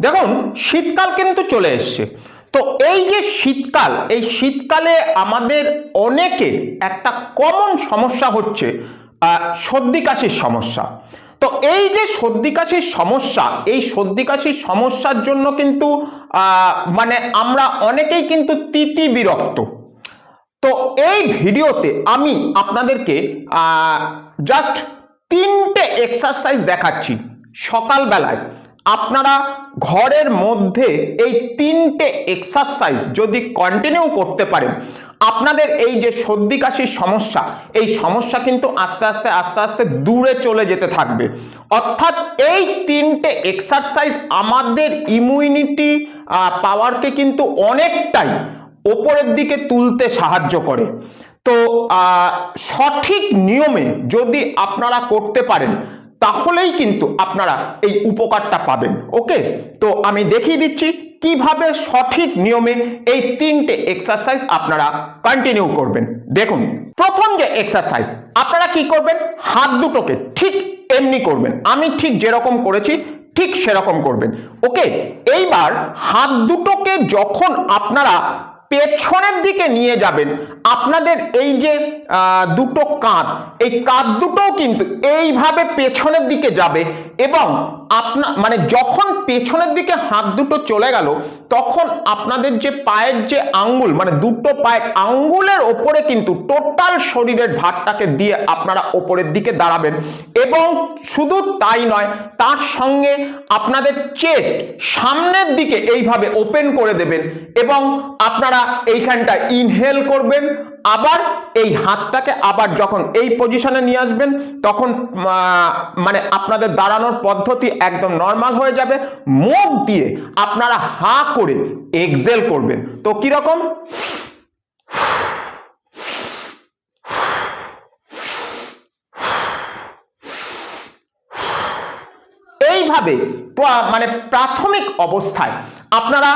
দেখুন, শীতকাল কিন্তু চলে এসছে। তো এই যে শীতকাল, এই শীতকালে আমাদের অনেকে একটা কমন সমস্যা হচ্ছে সর্দি কাশির সমস্যা। তো এই যে সর্দি কাশির সমস্যা, এই সর্দি কাশির সমস্যার জন্য কিন্তু মানে আমরা অনেকেই কিন্তু তিতি বিরক্ত। তো এই ভিডিওতে আমি আপনাদেরকে জাস্ট তিনটে এক্সারসাইজ দেখাচ্ছি সকালবেলায়। আপনারা ঘরের মধ্যে এই তিনটে এক্সারসাইজ যদি কন্টিনিউ করতে পারেন, আপনাদের এই যে সর্দি কাশির সমস্যা, এই সমস্যা কিন্তু আস্তে আস্তে আস্তে আস্তে দূরে চলে যেতে থাকবে। অর্থাৎ এই তিনটে এক্সারসাইজ আমাদের ইমিউনিটি পাওয়ারকে কিন্তু অনেকটাই ওপরের দিকে তুলতে সাহায্য করে। তো সঠিক নিয়মে যদি আপনারা করতে পারেন তাহলেই কিন্তু আপনারা এই উপকারটা পাবেন, ওকে? তো আমি দেখিয়ে দিচ্ছি কীভাবে সঠিক নিয়মে এই তিনটে এক্সারসাইজ আপনারা কন্টিনিউ করবেন। দেখুন, প্রথম যে এক্সারসাইজ আপনারা কি করবেন? হাত দুটোকে ঠিক এমনি করবেন। আমি ঠিক যেরকম করেছি, ঠিক সেরকম করবেন, ওকে? এইবার হাত দুটোকে যখন আপনারা পেছনের দিকে নিয়ে যাবেন। আপনাদের এই যে দুটো কাঁধ, এই কাঁধ দুটোও কিন্তু এইভাবে পেছনের দিকে যাবে এবং আপনার মানে যখন পেছনের দিকে হাত দুটো চলে গেল, তখন আপনাদের যে পায়ের যে আঙ্গুল মানে দুটো পায়ের আঙ্গুলের ওপরে কিন্তু টোটাল শরীরের ভারটাকে দিয়ে আপনারা ওপরের দিকে দাঁড়াবেন। এবং শুধু তাই নয়, তার সঙ্গে আপনাদের চেস্ট সামনের দিকে এইভাবে ওপেন করে দেবেন এবং আপনারা এইখানটা ইনহেল করবেন আবার এই হাতটাকে আবার যখন এই পজিশনে নিয়ে আসবেন, তখন মানে আপনাদের দাঁড়ানোর পদ্ধতি একদম নর্মাল হয়ে যাবে। মুখ দিয়ে আপনারা হা করে এক্সেল করবেন। তো কীরকম? এইভাবে মানে প্রাথমিক অবস্থায় আপনারা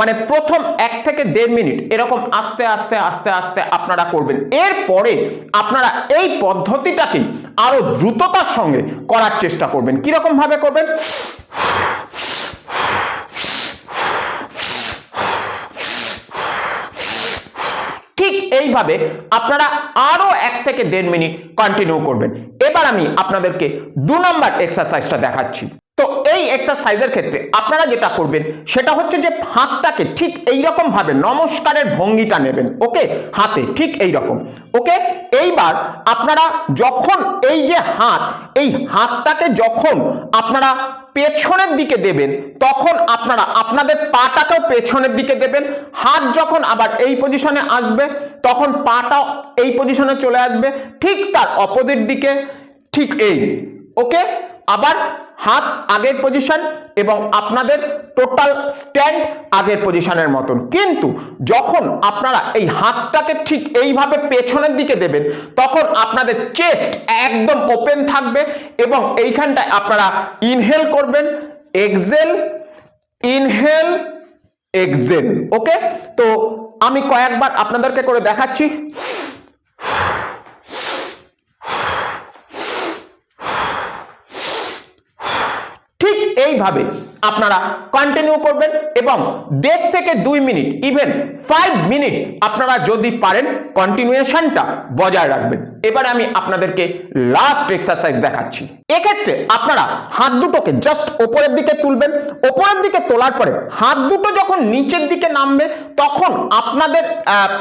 মানে প্রথম এক থেকে দেড় মিনিট এরকম আস্তে আস্তে আস্তে আস্তে আপনারা করবেন। এরপরে আপনারা এই পদ্ধতিটাকে আরও দ্রুততার সঙ্গে করার চেষ্টা করবেন। কীরকমভাবে করবেন? ঠিক এইভাবে আপনারা আরও এক থেকে দেড় মিনিট কন্টিনিউ করবেন। এবার আমি আপনাদেরকে দু নম্বর এক্সারসাইজটা দেখাচ্ছি। তো এই এক্সারসাইজের ক্ষেত্রে আপনারা যেটা করবেন, সেটা হচ্ছে যে হাতটাকে ঠিক এই রকম ভাবে নমস্কারের ভঙ্গিটা নেবেন, ওকে? হাতে ঠিক এই রকম ওকে? এইবার আপনারা যখন এই যে হাত, এই হাতটাকে যখন আপনারা পেছনের দিকে দেবেন, তখন আপনারা, আপনাদের পাটাকেও পেছনের দিকে দেবেন। হাত যখন আবার এই পজিশনে আসবে, তখন পাটাও এই পজিশনে চলে আসবে। ঠিক তার অপোজিট দিকে, ঠিক এই ওকে আবার হাত আগের পজিশন এবং আপনাদের টোটাল স্ট্যান্ড আগের পজিশনের মতন। কিন্তু যখন আপনারা এই হাতটাকে ঠিক এইভাবে পেছনের দিকে দেবেন, তখন আপনাদের চেস্ট একদম ওপেন থাকবে এবং এইখানটায় আপনারা ইনহেল করবেন এক্সেল ইনহেল এক্সেল ওকে তো আমি কয়েকবার আপনাদেরকে করে দেখাচ্ছি। ঠিক এইভাবে আপনারা কন্টিনিউ করবেন এবং দেড় থেকে দুই মিনিট ইভেন ফাইভ মিনিট আপনারা যদি পারেন কন্টিনিউয়েশনটা বজায় রাখবেন। এবারে আমি আপনাদেরকে লাস্ট এক্সারসাইজ দেখাচ্ছি। এক্ষেত্রে আপনারা হাত দুটোকে জাস্ট ওপরের দিকে তুলবেন, ওপরের দিকে তোলার পরে হাত দুটো যখন নিচের দিকে নামবে, তখন আপনাদের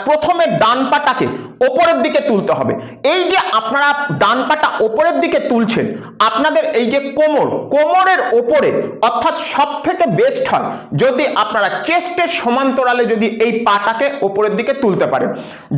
প্রথমে ডান পাটাকে ওপরের দিকে তুলতে হবে। এই যে আপনারা ডান পাটা ওপরের দিকে তুলছেন, আপনাদের এই যে কোমর, কোমরের ওপরে অর্থাৎ সব থেকে বেস্ট হয়, যদি আপনারা চেস্টের সমান্তরালে যদি এই পাটাকে ওপরের দিকে তুলতে পারেন।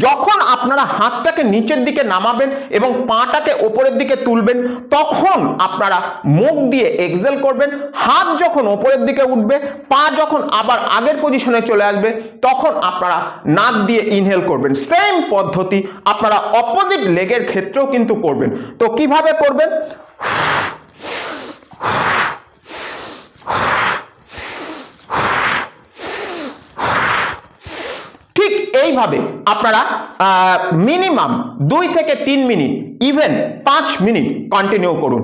যখন আপনারা হাতটাকে নিচের দিকে নামাবেন এবং পাটাকে ওপরের দিকে তুলবেন, তখন আপনারা মুখ দিয়ে এক্সেল করবেন, হাত যখন ওপরের দিকে উঠবে, পা যখন আবার আগের পজিশনে চলে আসবে, তখন আপনারা নাক দিয়ে ইনহেল করবেন। সেম পদ্ধতি আপনারা অপোজিট লেগের ক্ষেত্রেও কিন্তু করবেন। তো কীভাবে করবেন ঠিক এইভাবে আপনারা মিনিমাম দুই থেকে তিন মিনিট ইভেন পাঁচ মিনিট কন্টিনিউ করুন।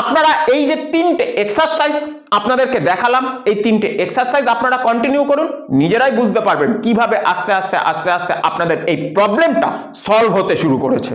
আপনারা এই যে তিনটে এক্সারসাইজ আপনাদেরকে দেখালাম, এই তিনটে এক্সারসাইজ আপনারা কন্টিনিউ করুন, নিজেরাই বুঝতে পারবেন কীভাবে আস্তে আস্তে আস্তে আস্তে আপনাদের এই প্রবলেমটা সলভ হতে শুরু করেছে।